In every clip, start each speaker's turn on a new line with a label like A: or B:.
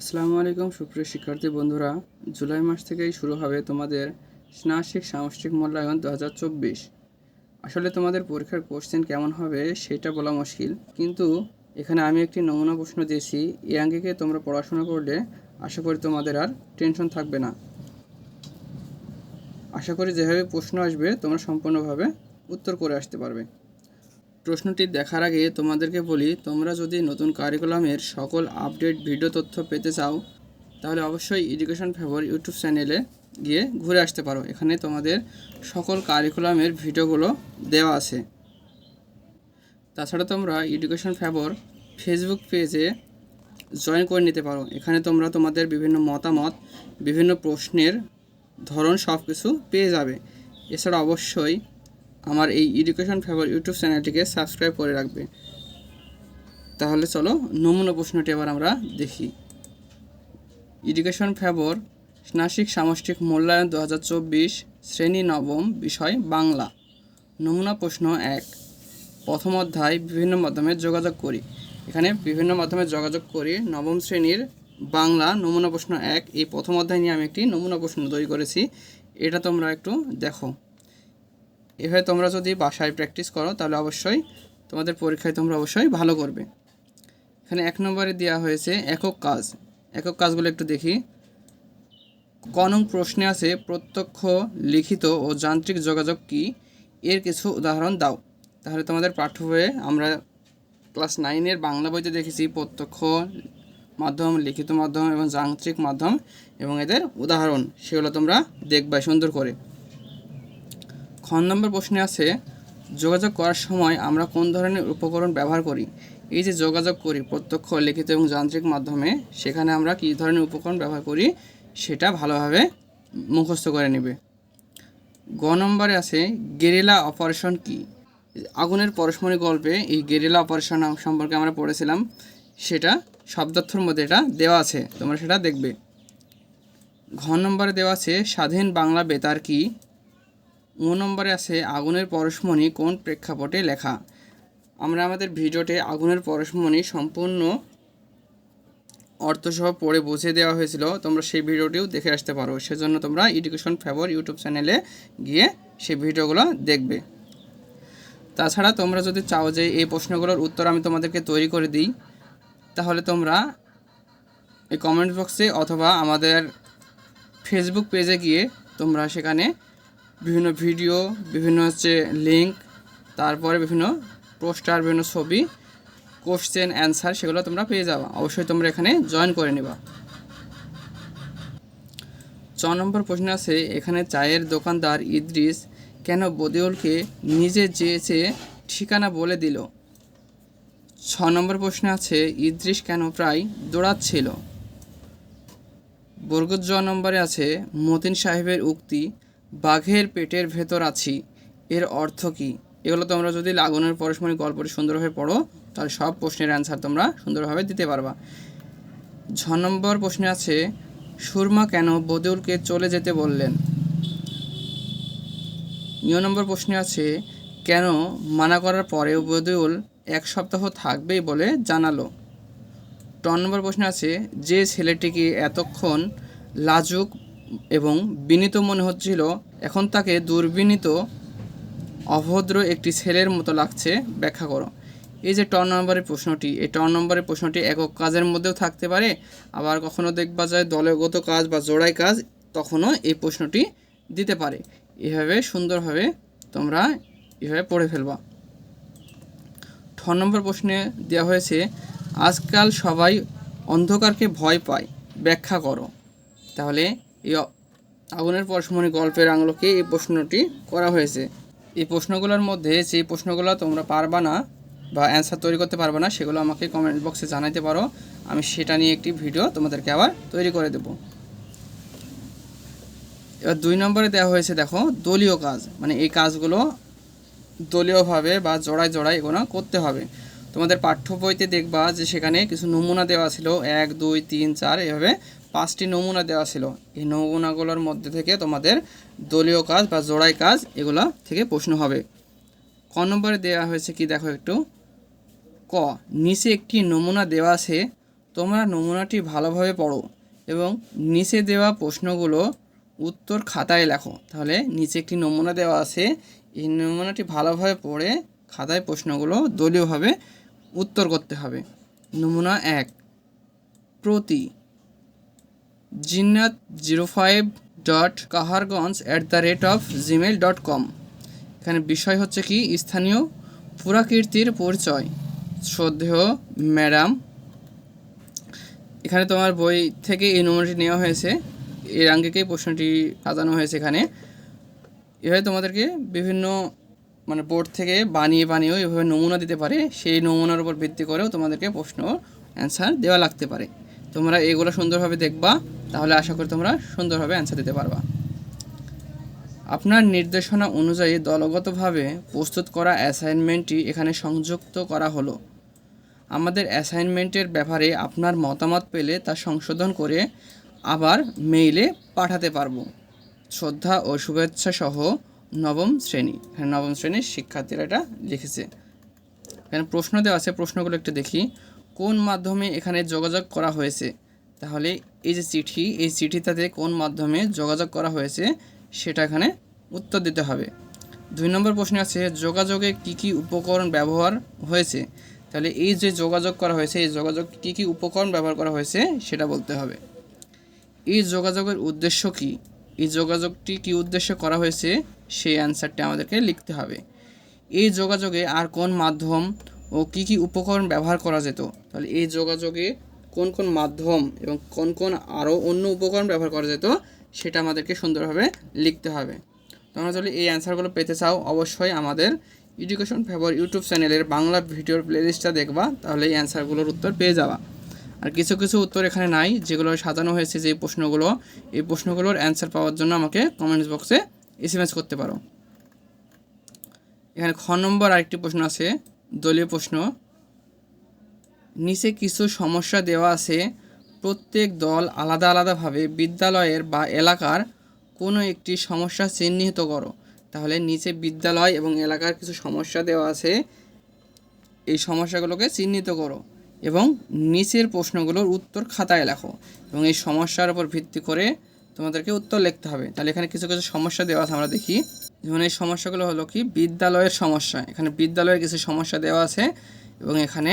A: আসসালামু আলাইকুম, সুপ্রিয় শিক্ষার্থী বন্ধুরা। জুলাই মাস থেকেই শুরু হবে তোমাদের স্নাসিক সামষ্টিক মূল্যায়ন দু হাজার চব্বিশ। আসলে তোমাদের পরীক্ষার কোশ্চেন কেমন হবে সেটা বলা মুশকিল। কিন্তু এখানে আমি একটি নমুনা প্রশ্ন দিয়েছি। এই আঙ্গিকে তোমরা পড়াশোনা করলে? আশা করি তোমাদের আর টেনশন থাকবে না। আশা করি যেভাবে প্রশ্ন আসবে, তোমরা সম্পূর্ণভাবে উত্তর করে আসতে পারবে। প্রশ্নটি দেখার আগে তোমাদেরকে বলি, তোমরা যদি নতুন কারিকুলামের সকল আপডেট ভিডিও তথ্য পেতে চাও, তাহলে অবশ্যই এডুকেশন ফেভর ইউটিউব চ্যানেলে গিয়ে ঘুরে আসতে পারো। এখানে তোমাদের সকল কারিকুলামের ভিডিওগুলো দেওয়া আছে। তাছাড়া তোমরা এডুকেশন ফেভর ফেসবুক পেজে জয়েন করে নিতে পারো। এখানে তোমরা তোমাদের বিভিন্ন মতামত, বিভিন্ন প্রশ্নের ধরন সব কিছু পেয়ে যাবে। এছাড়া অবশ্যই আমার এই এডুকেশন ফেভার ইউটিউব চ্যানেলটিকে সাবস্ক্রাইব করে রাখবে। তাহলে চলো নমুনা প্রশ্নটি এবার আমরা দেখি। এডুকেশন ফেভর স্নাসিক সামষ্টিক মূল্যায়ন দু হাজার চব্বিশ শ্রেণি নবম বিষয় বাংলা নমুনা প্রশ্ন এক। প্রথম অধ্যায়, বিভিন্ন মাধ্যমে যোগাযোগ করি। এখানে বিভিন্ন মাধ্যমে যোগাযোগ করি। নবম শ্রেণির বাংলা নমুনা প্রশ্ন এক। এই প্রথম অধ্যায় নিয়ে আমি একটি নমুনা প্রশ্ন তৈরি করেছি। এটা তোমরা একটু দেখো। এভাবে তোমরা যদি বাসায় প্র্যাকটিস করো, তাহলে অবশ্যই তোমাদের পরীক্ষায় তোমরা অবশ্যই ভালো করবে। এখানে এক নম্বরে দেওয়া হয়েছে একক কাজ। একক কাজগুলো একটু দেখি। কনং প্রশ্নে আছে, প্রত্যক্ষ, লিখিত ও যান্ত্রিক যোগাযোগ কি? এর কিছু উদাহরণ দাও। তাহলে তোমাদের পাঠ্য বইয়ে আমরা ক্লাস নাইনের বাংলা বইতে দেখেছি, প্রত্যক্ষ মাধ্যম, লিখিত মাধ্যম এবং যান্ত্রিক মাধ্যম এবং এদের উদাহরণ। সেগুলো তোমরা দেখবা সুন্দর করে। খ নম্বর প্রশ্নে আছে, যোগাযোগ করার সময় আমরা কোন ধরনের উপকরণ ব্যবহার করি? এই যে যোগাযোগ করি, প্রত্যক্ষ, লিখিত এবং যান্ত্রিক মাধ্যমে, সেখানে আমরা কী ধরনের উপকরণ ব্যবহার করি? সেটা ভালোভাবে মুখস্থ করে নেবে। গ নম্বরে আছে, গেরিলা অপারেশন কি? আগুনের পরস্পরিক গল্পে এই গেরিলা অপারেশন সম্পর্কে আমরা পড়েছিলাম, সেটা শব্দার্থর মধ্যে এটা দেওয়া আছে, তোমরা সেটা দেখবে। ঘ নম্বরে দেওয়া আছে, স্বাধীন বাংলা বেতার কি? ও নম্বরে আছে আগুনের পরশমণি কোন প্রেক্ষাপটে লেখা? আমরা আমাদের ভিডিওতে আগুনের পরশমণি সম্পূর্ণ অর্থসহ পড়ে বুঝিয়ে দেওয়া হয়েছিল। তোমরা সেই ভিডিওটিও দেখে আসতে পারো। সেজন্য তোমরা এডুকেশন ফেভর ইউটিউব চ্যানেলে গিয়ে সেই ভিডিওগুলো দেখবে। তাছাড়া তোমরা যদি চাও যে এই প্রশ্নগুলোর উত্তর আমি তোমাদেরকে তৈরি করে দিই, তাহলে তোমরা এই কমেন্ট বক্সে অথবা আমাদের ফেসবুক পেজে গিয়ে তোমরা সেখানে বিভিন্ন ভিডিও, বিভিন্ন হচ্ছে লিঙ্ক তারপরে বিভিন্ন পোস্টার বিভিন্ন ছবি কোশ্চেন অ্যান্সার সেগুলো তোমরা পেয়ে যাবা। অবশ্যই তোমরা এখানে জয়েন করে নেবা। ছ নম্বর প্রশ্ন আছে, এখানে চায়ের দোকানদার ইদ্রিস কেন বদিউলকে নিজে চেয়েছে ঠিকানা বলে দিল? ছ নম্বর প্রশ্ন আছে, ইদ্রিস কেন প্রায় দৌড়াচ্ছিল? বর্গজ নম্বরে আছে, মতিন সাহেবের উক্তি বাঘের পেটের ভেতর আছি, এর অর্থ কী? এগুলো তোমরা যদি লাগুনের পরশমণি গল্পটি সুন্দরভাবে পড়ো, তাহলে সব প্রশ্নের অ্যান্সার তোমরা সুন্দরভাবে দিতে পারবা। ছ নম্বর প্রশ্নে আছে, সুরমা কেন বদিউলকে চলে যেতে বললেন? নিয় নম্বর প্রশ্নে আছে, কেন মানা করার পরেও বদিউল এক সপ্তাহ থাকবেই বলে জানালো। ট নম্বর প্রশ্নে আছে, যে ছেলেটিকে এতক্ষণ লাজুক এবং বিনীত মনে হচ্ছিল, এখন তাকে দুর্বিনীত, অভদ্র একটি ছেলের মতো লাগছে, ব্যাখ্যা করো। এই যে ট নম্বরের প্রশ্নটি, এই ট নম্বরের প্রশ্নটি একক কাজের মধ্যেও থাকতে পারে। আবার কখনো দেখবা যায় দলগত কাজ বা জোড়াই কাজ তখনও এই প্রশ্নটি দিতে পারে। এভাবে সুন্দরভাবে তোমরা এভাবে পড়ে ফেলবা। ঠ নম্বর প্রশ্নে দেওয়া হয়েছে, আজকাল সবাই অন্ধকারকে ভয় পায়। ব্যাখ্যা করো। তাহলে এই আগুনের পরশমণি গল্পের আঙুলকে এই প্রশ্নটি করা হয়েছে। এই প্রশ্নগুলোর মধ্যে যে প্রশ্নগুলো তোমরা পারবা না বা অ্যান্সার তৈরি করতে পারবে না, সেগুলো আমাকে কমেন্ট বক্সে জানাতে পারো। আমি সেটা নিয়ে একটি ভিডিও তোমাদেরকে আবার তৈরি করে দেবো। এবার দুই নম্বরে দেওয়া হয়েছে, দেখো, দলীয় কাজ। মানে এই কাজগুলো দলীয়ভাবে বা জোড়ায় জোড়ায় এগুলো করতে হবে। তোমাদের পাঠ্য বইতে দেখবা যে সেখানে কিছু নমুনা দেওয়া ছিল, এক, দুই, তিন, চার, এভাবে পাঁচটি নমুনা দেওয়া ছিল। এই নমুনাগুলোর মধ্যে থেকে তোমাদের দলীয় কাজ বা জোড়াই কাজ এগুলো থেকে প্রশ্ন হবে। ক নম্বরে দেওয়া হয়েছে কি দেখো একটু। ক, নিচে একটি নমুনা দেওয়া আছে, তোমরা নমুনাটি ভালোভাবে পড়ো এবং নিচে দেওয়া প্রশ্নগুলো উত্তর খাতায় লেখো। তাহলে নিচে একটি নমুনা দেওয়া আছে, এই নমুনাটি ভালোভাবে পড়ে খাতায় প্রশ্নগুলো দলীয়ভাবে উত্তর করতে হবে। নমুনা এক, প্রতি Jinnat zero five dot Kaharganj at the rate of Gmail dot com এখানে বিষয় হচ্ছে কি? স্থানীয় পুরাকীর্তির পরিচয়। শ্রদ্ধেয় ম্যাডাম, এখানে তোমার বই থেকে এই নমুনাটি নেওয়া হয়েছে। এর আঙ্গিকেই প্রশ্নটি সাজানো হয়েছে এখানে। এভাবে তোমাদেরকে বিভিন্ন মানে বোর্ড থেকে বানিয়ে বানিয়েও এভাবে নমুনা দিতে পারে। সেই নমুনার উপর ভিত্তি করেও তোমাদেরকে প্রশ্ন অ্যান্সার দেওয়া লাগতে পারে। তোমরা এগুলো সুন্দরভাবে দেখবা, তাহলে আশা করি তোমরা সুন্দরভাবে অ্যান্সার দিতে পারবা। আপনার নির্দেশনা অনুযায়ী দলগতভাবে প্রস্তুত করা অ্যাসাইনমেন্টটি এখানে সংযুক্ত করা হলো। আমাদের অ্যাসাইনমেন্টের ব্যাপারে আপনার মতামত পেলে তা সংশোধন করে আবার মেইলে পাঠাতে পারব। শ্রদ্ধা ও শুভেচ্ছা সহ নবম শ্রেণি। নবম শ্রেণির শিক্ষার্থীরা এটা লিখেছে। এখানে প্রশ্ন দেওয়া আছে, প্রশ্নগুলো একটু দেখি। কোন মাধ্যমে এখানে যোগাযোগ করা হয়েছে? তাহলে এই যে চিঠি, এই চিঠিটাতে কোন মাধ্যমে যোগাযোগ করা হয়েছে সেটা এখানে উত্তর দিতে হবে। দুই নম্বর প্রশ্ন আছে, যোগাযোগে কি কি উপকরণ ব্যবহার হয়েছে? তাহলে এই যে যোগাযোগ করা হয়েছে, এই যোগাযোগ কি কি উপকরণ ব্যবহার করা হয়েছে সেটা বলতে হবে। এই যোগাযোগের উদ্দেশ্য কি? এই যোগাযোগটি কি উদ্দেশ্যে করা হয়েছে? সেই অ্যান্সারটি আমাদেরকে লিখতে হবে। এই যোগাযোগে আর কোন মাধ্যম ও কি কি উপকরণ ব্যবহার করা যেত? তাহলে এই যোগাযোগে কোন কোন মাধ্যম এবং কোন কোন আরও অন্য উপকরণ ব্যবহার করা যেত, সেটা আমাদেরকে সুন্দরভাবে লিখতে হবে। তোমরা যদি এই অ্যান্সারগুলো পেতে চাও, অবশ্যই আমাদের এডুকেশন ফেভার ইউটিউব চ্যানেলের বাংলা ভিডিওর প্লেলিস্টটা দেখবা, তাহলে এই অ্যান্সারগুলোর উত্তর পেয়ে যাবা। আর কিছু কিছু উত্তর এখানে নাই, যেগুলো সাজানো হয়েছে যে প্রশ্নগুলো, এই প্রশ্নগুলোর অ্যান্সার পাওয়ার জন্য আমাকে কমেন্টস বক্সে এসএমএস করতে পারো। এখানে খ নম্বর আরেকটি প্রশ্ন আছে। দলীয় প্রশ্ন। নিচে কিছু সমস্যা দেওয়া আছে। প্রত্যেক দল আলাদা আলাদাভাবে বিদ্যালয়ের বা এলাকার কোনো একটি সমস্যা চিহ্নিত করো। তাহলে নিচে বিদ্যালয় এবং এলাকার কিছু সমস্যা দেওয়া আছে। এই সমস্যাগুলোকে চিহ্নিত করো এবং নিচের প্রশ্নগুলোর উত্তর খাতায় লেখো এবং এই সমস্যার উপর ভিত্তি করে তোমাদেরকে উত্তর লিখতে হবে। তাহলে এখানে কিছু কিছু সমস্যা দেওয়া আছে, আমরা দেখি। যেমন এই সমস্যাগুলো হলো কি? বিদ্যালয়ের সমস্যা। এখানে বিদ্যালয়ের কিছু সমস্যা দেওয়া আছে এবং এখানে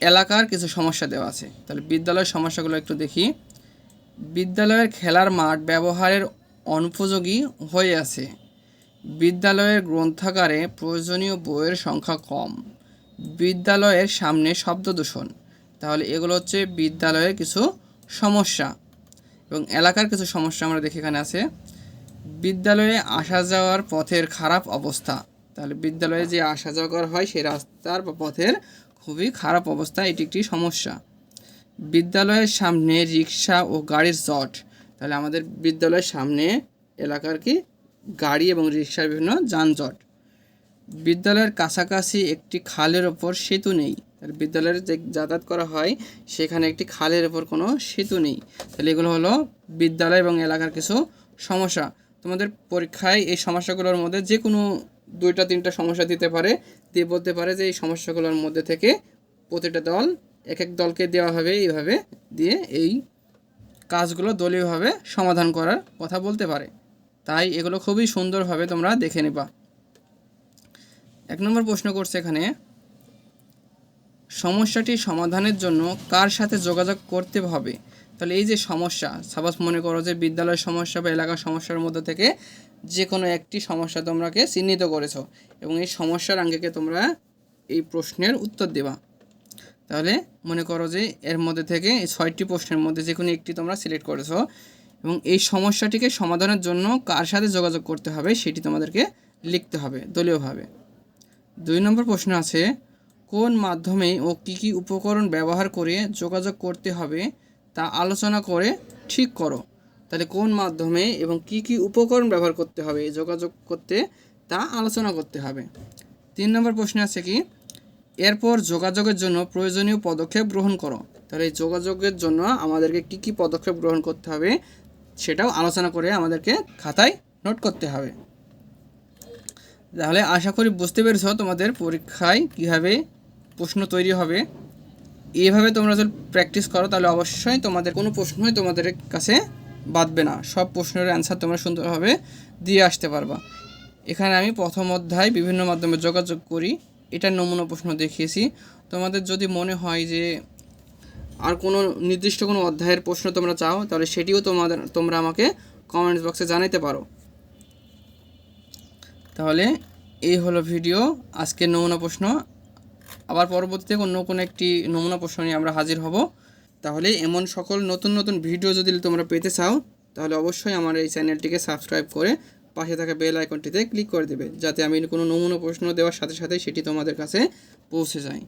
A: এলাকার কিছু সমস্যা দেওয়া আছে। তাহলে বিদ্যালয়ের সমস্যাগুলো একটু দেখি। বিদ্যালয়ের খেলার মাঠ ব্যবহারের অনুপযোগী হয়ে আছে। বিদ্যালয়ের গ্রন্থাগারে প্রয়োজনীয় বইয়ের সংখ্যা কম। বিদ্যালয়ের সামনে শব্দ দূষণ। তাহলে এগুলো হচ্ছে বিদ্যালয়ের কিছু সমস্যা এবং এলাকার কিছু সমস্যা আমরা দেখি এখানে আছে। বিদ্যালয়ে আসা যাওয়ার পথের খারাপ অবস্থা। তাহলে বিদ্যালয়ে যে আসা যাওয়া করা হয়, সেই রাস্তার বা পথের খুবই খারাপ অবস্থা, এটি একটি সমস্যা। বিদ্যালয়ের সামনে রিক্সা ও গাড়ির জট। তাহলে আমাদের বিদ্যালয়ের সামনে এলাকার কি? গাড়ি এবং রিক্সার বিভিন্ন যানজট। বিদ্যালয়ের কাছাকাছি একটি খালের ওপর সেতু নেই। তাহলে বিদ্যালয়ের যে যাতায়াত করা হয়, সেখানে একটি খালের ওপর কোনো সেতু নেই। তাহলে এগুলো হলো বিদ্যালয় এবং এলাকার কিছু সমস্যা। তোমাদের পরীক্ষায় এই সমস্যাগুলোর মধ্যে যে কোনো দুইটা, তিনটা সমস্যা দিতে পারে, দিয়ে বলতে পারে যে এই সমস্যাগুলোর মধ্যে থেকে প্রতিটা দল, এক এক দলকে দেওয়া হবে এইভাবে দিয়ে এই কাজগুলো দলীয়ভাবে সমাধান করার কথা বলতে পারে। তাই এগুলো খুবই সুন্দরভাবে তোমরা দেখে নেবা। এক নম্বর প্রশ্ন করছে এখানে, সমস্যাটি সমাধানের জন্য কার সাথে যোগাযোগ করতে হবে? তাহলে এই যে সমস্যা সাপোজ মনে করো যে বিদ্যালয়ের সমস্যা বা এলাকার সমস্যার মধ্যে থেকে যে কোনো একটি সমস্যা তোমরাকে চিহ্নিত করেছ এবং এই সমস্যার আঙ্গেকে তোমরা এই প্রশ্নের উত্তর দেবা। তাহলে মনে করো যে এর মধ্যে থেকে এই ছয়টি প্রশ্নের মধ্যে যে কোনো একটি তোমরা সিলেক্ট করেছ এবং এই সমস্যাটিকে সমাধানের জন্য কার সাথে যোগাযোগ করতে হবে সেটি তোমাদেরকে লিখতে হবে দলীয়ভাবে। দুই নম্বর প্রশ্ন আছে, কোন মাধ্যমে ও কী কী উপকরণ ব্যবহার করে যোগাযোগ করতে হবে তা আলোচনা করে ঠিক করো। তাহলে কোন মাধ্যমে এবং কি কি উপকরণ ব্যবহার করতে হবে, যোগাযোগ করতে তা আলোচনা করতে হবে। তিন নম্বর প্রশ্ন আছে কি, এরপর যোগাযোগের জন্য প্রয়োজনীয় পদক্ষেপ গ্রহণ করো। তাহলে এই যোগাযোগের জন্য আমাদেরকে কি কি পদক্ষেপ গ্রহণ করতে হবে সেটাও আলোচনা করে আমাদেরকে খাতায় নোট করতে হবে। তাহলে আশা করি বুঝতে পেরেছ তোমাদের পরীক্ষায় কীভাবে প্রশ্ন তৈরি হবে। এইভাবে তোমরা যদি প্র্যাকটিস করো, তাহলে অবশ্যই তোমাদের কোনো প্রশ্নই তোমাদের কাছে বাদবে না। সব প্রশ্নের অ্যান্সার তোমরা সুন্দরভাবে দিয়ে আসতে পারবা। এখানে আমি প্রথম অধ্যায় বিভিন্ন মাধ্যমে যোগাযোগ করি। এটা নমুনা প্রশ্ন দেখিয়েছি। তোমাদের যদি মনে হয় যে আর কোনো নির্দিষ্ট কোনো অধ্যায়ের প্রশ্ন তোমরা চাও, তাহলে সেটিও তোমাদের, তোমরা আমাকে কমেন্টস বক্সে জানাতে পারো। তাহলে এই হলো ভিডিও আজকের নমুনা প্রশ্ন। আবার পরবর্তীতে অন্য কোনো একটি নমুনা প্রশ্ন নিয়ে আমরা হাজির হব। তাহলে এমন সকল নতুন নতুন ভিডিও যদি তোমরা পেতে চাও, তাহলে অবশ্যই আমার এই চ্যানেলটিকে সাবস্ক্রাইব করে পাশে থাকা বেল আইকনটিতে ক্লিক করে দেবে, যাতে আমি কোনো নমুনা প্রশ্ন দেওয়ার সাথে সাথে সেটি তোমাদের কাছে পৌঁছে যায়।